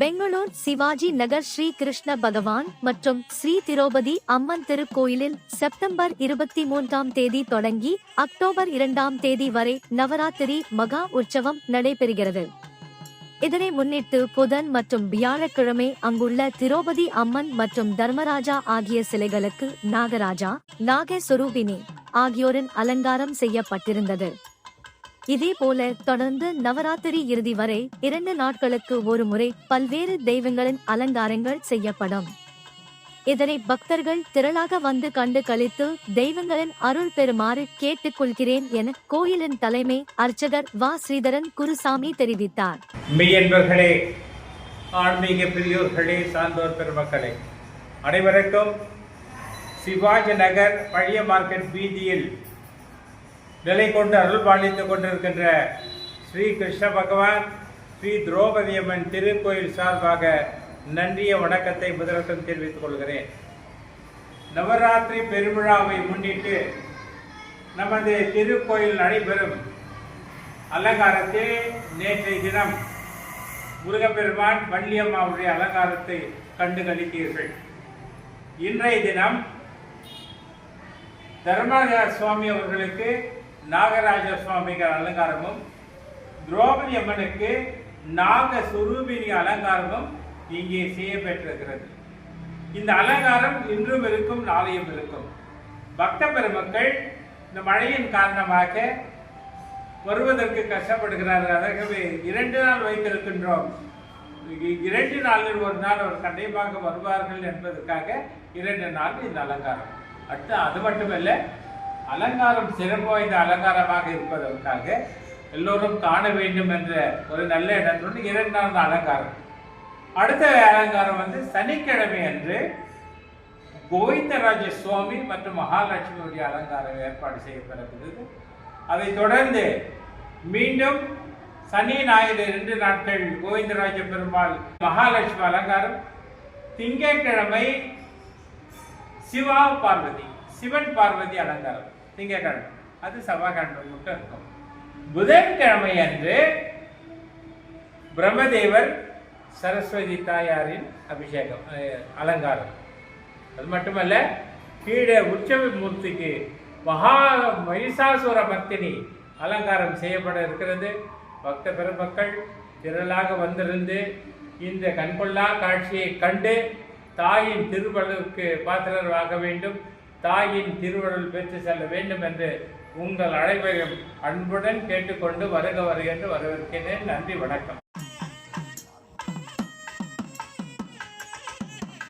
பெங்களூர் சிவாஜி நகர் ஸ்ரீ கிருஷ்ண பகவான் மற்றும் ஸ்ரீ திரௌபதி அம்மன் திருக்கோயிலில் செப்டம்பர் இருபத்தி மூன்றாம் தேதி தொடங்கி அக்டோபர் இரண்டாம் தேதி வரை நவராத்திரி மகா உற்சவம் நடைபெறுகிறது. இதனை முன்னிட்டு புதன் மற்றும் வியாழக்கிழமை அங்குள்ள திரௌபதி அம்மன் மற்றும் தர்மராஜா ஆகிய சிலைகளுக்கு நாகராஜா நாகஸ்வரூபினி ஆகியோரின் அலங்காரம் செய்யப்பட்டிருந்தது. இதேபோல தொடர்ந்து நவராத்திரி இறுதி வரை இரண்டு நாட்களுக்கு ஒரு முறை பல்வேறு தெய்வங்களின் அலங்காரங்கள் செய்யப்படும். இதனை பக்தர்கள் திரளாக வந்து கண்டு கழித்து தெய்வங்களின் அருள் பெறுமாறு கேட்டுக்கொள்கிறேன் என கோயிலின் தலைமை அர்ச்சகர் வா ஸ்ரீதரன் குருசாமி தெரிவித்தார். மெய்யன்பர்களே ஆன்மீக பெரியோர்களே சான்றோர் பெருமக்களே அனைவருக்கும் சிவாஜி நகர் பழைய மார்க்கெட் வீதியில் நிலை கொண்டு அருள் பாலித்து கொண்டிருக்கின்ற ஸ்ரீ கிருஷ்ண பகவான் ஸ்ரீ திரௌபதி அம்மன் திருக்கோயில் சார்பாக நன்றிய வணக்கத்தை முதலக்கம் தெரிவித்துக் கொள்கிறேன். நவராத்திரி பெருவிழாவை முன்னிட்டு நமது திருக்கோயில் நடைபெறும் அலங்காரத்தில் நேற்றைய தினம் முருகப்பெருமான் வள்ளியம்மாவுடைய அலங்காரத்தை கண்டு கழித்தீர்கள் இன்றைய தினம் தர்மராஜ சுவாமி அவர்களுக்கு நாகராஜ சுவாமிகள் அலங்காரமும் திரௌபதி அம்மனுக்கு நாக சுரூபினி அலங்காரமும் இங்கே செய்யப்பட்டிருக்கிறது. இந்த அலங்காரம் இன்றும் இருக்கும் நாளையும் இருக்கும். பக்த பெருமக்கள் இந்த மழையின் காரணமாக வருவதற்கு கஷ்டப்படுகிறார்கள். ஆகவே இரண்டு நாள் வைத்திருக்கின்றோம். இரண்டு நாளில் ஒரு நாள் அவர் கண்டிப்பாக வருவார்கள் என்பதற்காக இரண்டு நாள் இந்த அலங்காரம். அடுத்து அது மட்டுமல்ல அலங்காரம் சிறப்பு வாய்ந்த அலங்காரமாக இருப்பதற்காக எல்லோரும் காண வேண்டும் என்ற ஒரு நல்ல எண்ணத்தோடு இரண்டு அலங்காரம். அடுத்த அலங்காரம் வந்து சனிக்கிழமை அன்று கோவிந்தராஜ சுவாமி மற்றும் மகாலட்சுமியுடைய அலங்காரம் ஏற்பாடு செய்யப்படுகிறது அதைத் தொடர்ந்து மீண்டும் சனி ஞாயிறு இரண்டு நாட்கள் கோவிந்தராஜ பெருமாள் மகாலட்சுமி அலங்காரம். திங்கட்கிழமை சிவா பார்வதி சிவன் பார்வதி அலங்காரம். திங்கட்கிழமை. அது செவ்வாய்க்கிழமை மட்டும் இருக்கும். புதன்கிழமை அன்று பிரம்மதேவர் சரஸ்வதி தாயாரின் அபிஷேகம் அலங்காரம். அது மட்டுமல்ல கீழே உற்சவ மூர்த்திக்கு மகா மகிஷாசுர மர்த்தினி அலங்காரம் செய்யப்பட இருக்கிறது. பக்த பெருமக்கள் திரளாக வந்திருந்து இந்த கண்கொள்ளா காட்சியை கண்டு தாயின் திருவள்ளுக்கு பாத்திரராக வேண்டும் தாயின் திருவருள் பெற்று செல்ல வேண்டும் என்று உங்கள் அனைவரையும் அன்புடன் கேட்டுக்கொண்டு வருக வருக என்று வரவேற்கிறேன். நன்றி வணக்கம்.